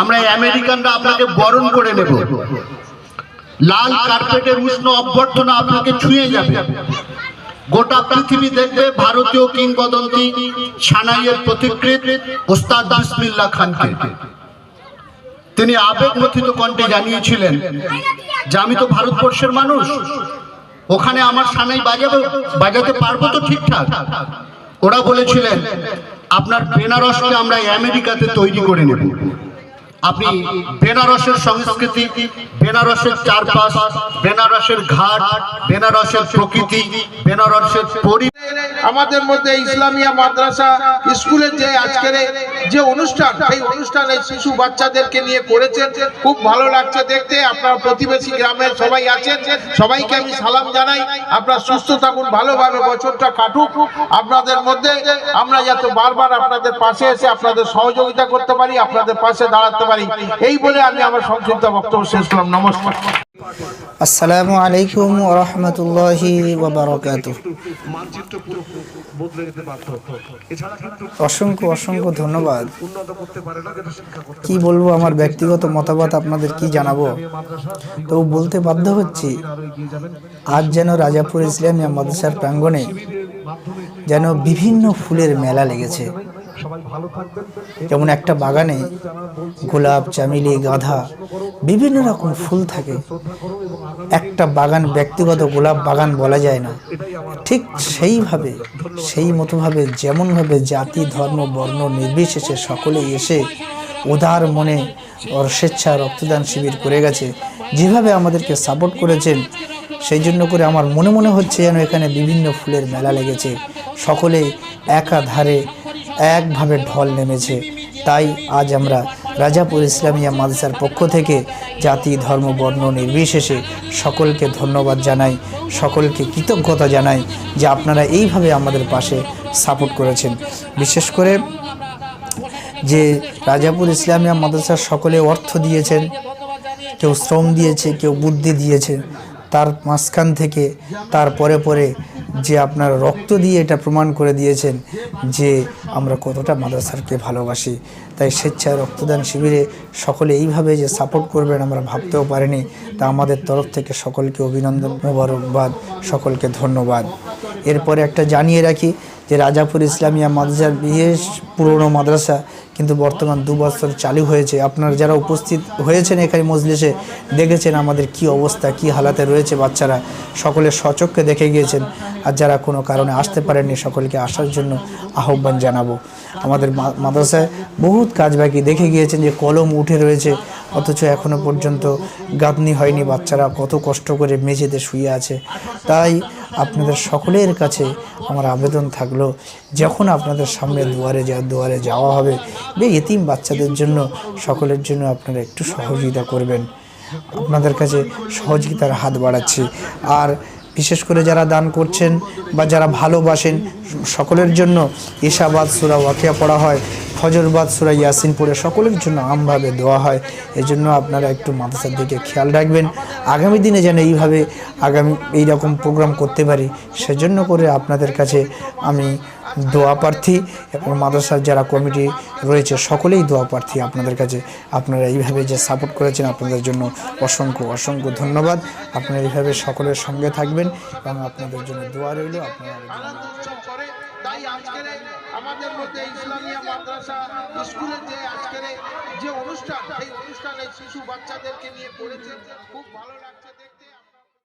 আমরা আমেরিকানরা আপনাকে বরণ করে নেব। লাল কার্পেটের উষ্ণ অভ্যর্থনা আপনাকে ছুঁয়ে যাবে। গোটা পৃথিবী দেখবে ভারতীয় কিংবদন্তি সানাইয়ের প্রতিকৃত ওস্তাদ বিসমিল্লাহ খানকে। তিনি আবেগমথিত কণ্ঠে জানিয়েছিলেন, যে আমি তো ভারতবর্ষের মানুষ। ওখানে আমার সানাই বাজাবে, বাজাতে পারব তো ঠিকঠাক। ওরা বলেছিলেন, আপনার বেনারসকে আমরা আমেরিকাতে তৈরি করে নেব। আপনি বেনারসের সংস্কৃতি বেনারসের চারপাশ, বেনারসের ঘাট, বেনারসের প্রকৃতি, বেনারসের পরি আমাদের মধ্যে ইসলামিয়া মাদ্রাসা, স্কুলের যে আজকের যে অনুষ্ঠান, সেই অনুষ্ঠানে শিশু বাচ্চাদেরকে নিয়ে করেছেন। খুব ভালো লাগছে দেখতে। আপনার প্রতিবেশী গ্রামের সবাই আছেন। সবাইকে আমি সালাম জানাই। আপনার সুস্থ থাকুন, ভালোভাবে বছরটা কাটুক। আপনাদের মধ্যে আমরা যাতে বারবার আপনাদের পাশে এসে আপনাদের সহযোগিতা করতে পারি, আপনাদের পাশে দাঁড়াতে পারি। এই বলে আমি আমার সংক্ষিপ্ত বক্তব্য শেষ করলাম। নমস্কার। আসসালামু আলাইকুম রহমতুল্লাহি অসংখ্য অসংখ্য ধন্যবাদ। কি বলব, আমার ব্যক্তিগত মতামত আপনাদের কি জানাব? তবু বলতে বাধ্য হচ্ছি, আজ যেন রাজাপুর ইসলামিয়া মাদ্রাসার প্রাঙ্গণে যেন বিভিন্ন ফুলের মেলা লেগেছে। যেমন একটা বাগানে গোলাপ, চামেলি, গাঁধা, বিভিন্ন রকম ফুল থাকে। একটা বাগান, ব্যক্তিগত গোলাপ বাগান বলা যায় না। ঠিক সেইভাবে, সেই মতোভাবে, যেমনভাবে জাতি, ধর্ম, বর্ণ নির্বিশেষে সকলে এসে উদার মনে ওর স্বেচ্ছা রক্তদান শিবির করে গেছে। যেভাবে আমাদেরকে সাপোর্ট করেছেন, সেই জন্য করে আমার মনে মনে হচ্ছে যেন এখানে বিভিন্ন ফুলের মেলা লেগেছে। সকলে একাধারে একভাবে ঢল নেমেছে। তাই আজ আমরা রাজাপুর ইসলামিয়া মাদ্রাসার পক্ষ থেকে জাতি, ধর্ম, বর্ণ নির্বিশেষে সকলকে ধন্যবাদ জানাই, সকলকে কৃতজ্ঞতা জানাই যে আপনারা এইভাবে আমাদের পাশে সাপোর্ট করেছেন। বিশেষ করে যে রাজাপুর ইসলামিয়া মাদ্রাসার সকলে অর্থ দিয়েছেন, কেউ শ্রম দিয়েছে, কেউ বুদ্ধি দিয়েছে তার মাঝখান থেকে তার পরে পরে যে আপনার রক্ত দিয়ে এটা প্রমাণ করে দিয়েছেন যে আমরা কতটা মাদ্রাসারকে ভালোবাসি। তাই স্বেচ্ছায় রক্তদান শিবিরে সকলে এইভাবে যে সাপোর্ট করবেন আমরা ভাবতেও পারিনি। তা আমাদের তরফ থেকে সকলকে অভিনন্দন, মোবারকবাদ, সকলকে ধন্যবাদ। এরপরে একটা জানিয়ে রাখি যে রাজাপুর ইসলামিয়া মাদ্রাসার বেশ পুরনো মাদ্রাসা কিন্তু বর্তমান দু বছর চালু হয়েছে। আপনারা যারা উপস্থিত হয়েছেন এখানে মজলিসে, দেখেছেন আমাদের কি অবস্থা, কি হালাতে রয়েছে বাচ্চারা। সকলে সচক্ষে দেখে গিয়েছেন। আর যারা কোনো কারণে আসতে পারেননি, সকলকে আসার জন্য আহ্বান জানাব। আমাদের মাদ্রাসায় বহুত কাজ বাকি। দেখে গিয়েছেন যে কলম উঠে রয়েছে, অথচ এখনও পর্যন্ত গাঁথনি হয়নি। বাচ্চারা কত কষ্ট করে মেঝেতে শুয়ে আছে। তাই আপনাদের সকলের কাছে আমার আবেদন থাকল, যখন আপনাদের সামনে দুয়ারে যা দুয়ারে যাওয়া হবে বে এতিম বাচ্চাদের জন্য, সকলের জন্য আপনারা একটু সহযোগিতা করবেন। আপনাদের কাছে সহযোগিতার হাত বাড়াচ্ছি। আর বিশেষ করে যারা দান করছেন বা যারা ভালোবাসেন, সকলের জন্য ইশাবাদ সুরা ওয়াকিয়া পড়া হয়। ফজরবাদ সুরা ইয়াসিন পড়ে সকলের জন্য আমভাবে দেওয়া হয়। এজন্য আপনারা একটু মাদ্রাসার দিকে খেয়াল রাখবেন। আগামী দিনে যেন এইভাবে আগামী এই রকম প্রোগ্রাম করতে পারি, সেজন্য করে আপনাদের কাছে আমি দোয়া প্রার্থী এবং মাদ্রাসার যারা কমিটি রয়েছে সকলেই দোয়া প্রার্থী আপনাদের কাছে। আপনারা এইভাবে যে সাপোর্ট করেছেন আপনাদের জন্য অসংখ্য অসংখ্য ধন্যবাদ। আপনারা এইভাবে সকলের সঙ্গে থাকবেন এবং আপনাদের জন্য দোয়া রইল। আপনারা তাই আজকের আমাদের মধ্যে ইসলামিয়া মাদ্রাসা স্কুলের যে আজকের যে অনুষ্ঠান, সেই অনুষ্ঠানে শিশু বাচ্চাদেরকে নিয়ে পড়েছে। খুব ভালো লাগে